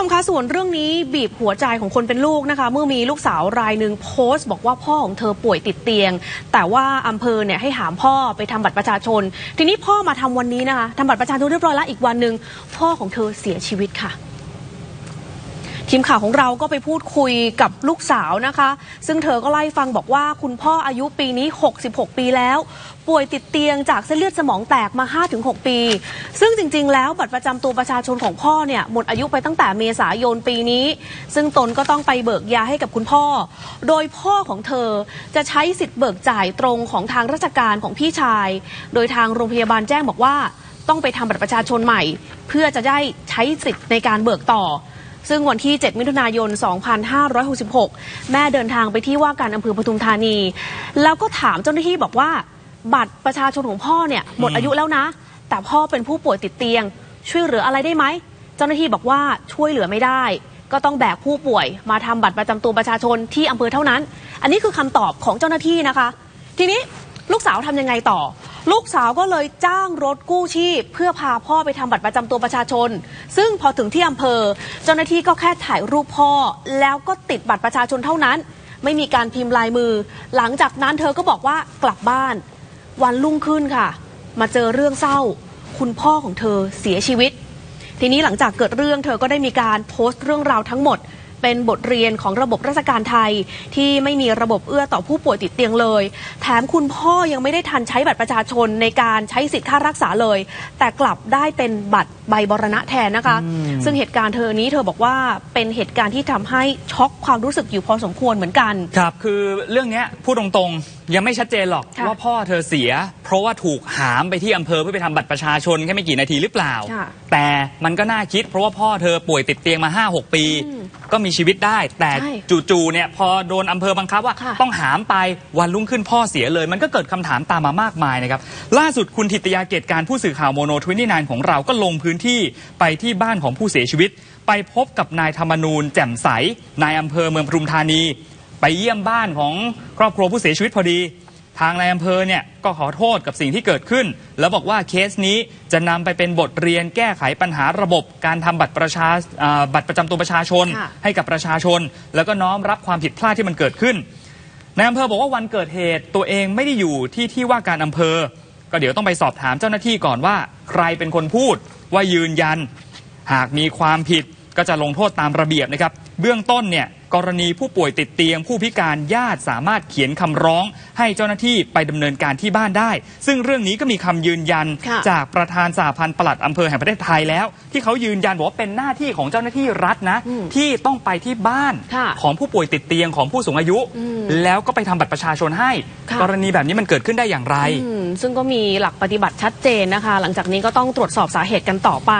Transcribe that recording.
ชมคะส่วนเรื่องนี้บีบหัวใจของคนเป็นลูกนะคะ เมื่อมีลูกสาวรายหนึ่งโพสต์ บอกว่าพ่อของเธอป่วยติดเตียง แต่ว่าอำเภอเนี่ยให้หามพ่อไปทำบัตรประชาชน ทีนี้พ่อมาทำวันนี้นะคะทำบัตรประชาชนเรียบร้อยแล้วอีกวันหนึ่งพ่อของเธอเสียชีวิตค่ะ ทีมข่าวของเราก็ไปพูดคุยกับลูกสาวนะคะ ซึ่งเธอก็ไล่ฟังบอกว่าคุณพ่ออายุปีนี้ 66 ปีแล้ว ป่วยติดเตียงจากเส้นเลือดสมองแตกมา 5-6 ปี ซึ่งจริง ๆ แล้วบัตรประจำตัวประชาชนของพ่อเนี่ยหมดอายุไปตั้งแต่เมษายนปีนี้ ซึ่งตนก็ต้องไปเบิกยาให้กับคุณพ่อ โดยพ่อของเธอจะใช้สิทธิ์เบิกจ่ายตรงของทางราชการของพี่ชาย โดยทางโรงพยาบาลแจ้งบอกว่า ต้องไปทำบัตรประชาชนใหม่ เพื่อจะได้ใช้สิทธิ์ในการเบิกต่อ ซึ่งวันที่ 7 มิถุนายน 2566 แม่เดินทางไปที่ว่าการอำเภอปทุมธานี แล้วก็ถามเจ้าหน้าที่บอกว่า บัตรประชาชนของพ่อเนี่ยหมดอายุแล้วนะ แต่พ่อเป็นผู้ป่วยติดเตียง ช่วยเหลืออะไรได้ไหม เจ้าหน้าที่บอกว่าช่วยเหลือไม่ได้ ก็ต้องแบกผู้ป่วย มาทำบัตรประจำตัวประชาชนที่อำเภอเท่านั้น อันนี้คือคำตอบของเจ้าหน้าที่นะคะ ทีนี้ลูกสาวทำยังไงต่อ ลูกสาวก็เลยจ้างรถกู้ชีพ เพื่อพาพ่อไปทำบัตรประจำตัวประชาชน ซึ่งพอถึงที่อำเภอ เจ้าหน้าที่ก็แค่ถ่ายรูปพ่อ แล้วก็ติดบัตรประชาชนเท่านั้น ไม่มีการพิมพ์ลายมือ หลังจากนั้นเธอก็บอกว่ากลับบ้าน วันรุ่งขึ้นค่ะ มาเจอเรื่องเศร้า คุณพ่อของเธอเสียชีวิต ทีนี้หลังจากเกิดเรื่องเธอก็ได้มีการโพสต์เรื่องราวทั้งหมด เป็นบทเรียนของระบบราชการไทย ที่ไม่มีระบบเอื้อต่อผู้ป่วยติดเตียงเลย แถมคุณพ่อยังไม่ได้ทันใช้บัตรประชาชนในการใช้สิทธิค่ารักษาเลย แต่กลับได้เป็นบัตรใบบรณะแทนนะคะ ซึ่งเหตุการณ์เธอนี้เธอบอกว่าเป็นเหตุการณ์ที่ทำให้ช็อกความรู้สึกอยู่พอสมควรเหมือนกันครับคือเรื่องเนี้ยพูดตรงๆ ยังไม่ชัดเจนหรอกค่ะว่าพ่อเธอเสีย เพราะว่าถูกหามไปที่อำเภอเพื่อไปทำบัตรประชาชนแค่ไม่กี่นาทีหรือเปล่าค่ะแต่มันก็น่าคิดเพราะว่าพ่อเธอป่วยติดเตียงมา 5-6 ปีอืม ก็มีชีวิตได้ แต่ใช่จู่ๆเนี่ยพอโดนอำเภอบังคับว่า ค่ะ ต้องหามไปวันรุ่งขึ้นพ่อเสียเลย มันก็เกิดคำถามตามมามากมายนะครับ ล่าสุดคุณทิตยาเกตการผู้สื่อข่าวโมโนทวินนของเราก็ลงพื้นที่ไปที่บ้านของผู้เสียชีวิต ไปพบกับนายธรรมนูญแจ่มใสนายอำเภอเมืองปทุมธานี ไปเยี่ยมบ้านของครอบครัวผู้เสียชีวิตพอดี ทางนายอำเภอเนี่ยก็ขอโทษกับสิ่งที่เกิดขึ้น แล้วบอกว่าเคสนี้จะนำไปเป็นบทเรียนแก้ไขปัญหาระบบการทำบัตรประชาอ่าบัตรประจำตัวประชาชน ค่ะ ให้กับประชาชน แล้วก็น้อมรับความผิดพลาดที่มันเกิดขึ้น นายอำเภอบอกว่าวันเกิดเหตุตัวเองไม่ได้อยู่ที่ที่ว่าการอำเภอ ก็เดี๋ยวต้องไปสอบถามเจ้าหน้าที่ก่อนว่า ใครเป็นคนพูดว่ายืนยัน หากมีความผิด ก็จะลงโทษตามระเบียบนะครับ เบื้องต้นเนี่ยกรณีผู้ป่วยติดเตียง ผู้พิการญาติสามารถเขียนคำร้อง ให้เจ้าหน้าที่ไปดำเนินการที่บ้านได้ ซึ่งเรื่องนี้ก็มีคำยืนยันค่ะจากประธานสหพันธ์ปลัดอำเภอแห่งประเทศไทยแล้ว ที่เขายืนยันบอกว่าเป็นหน้าที่ของเจ้าหน้าที่รัฐนะอืมที่ต้องไปที่บ้านค่ะของผู้ป่วยติดเตียงของผู้สูงอายุอืมแล้วก็ไปทำบัตรประชาชนให้ค่ะกรณีแบบนี้มันเกิดขึ้นได้อย่างไรอืมซึ่งก็มีหลักปฏิบัติชัดเจนนะคะ หลังจากนี้ก็ต้องตรวจสอบสาเหตุกันต่อไป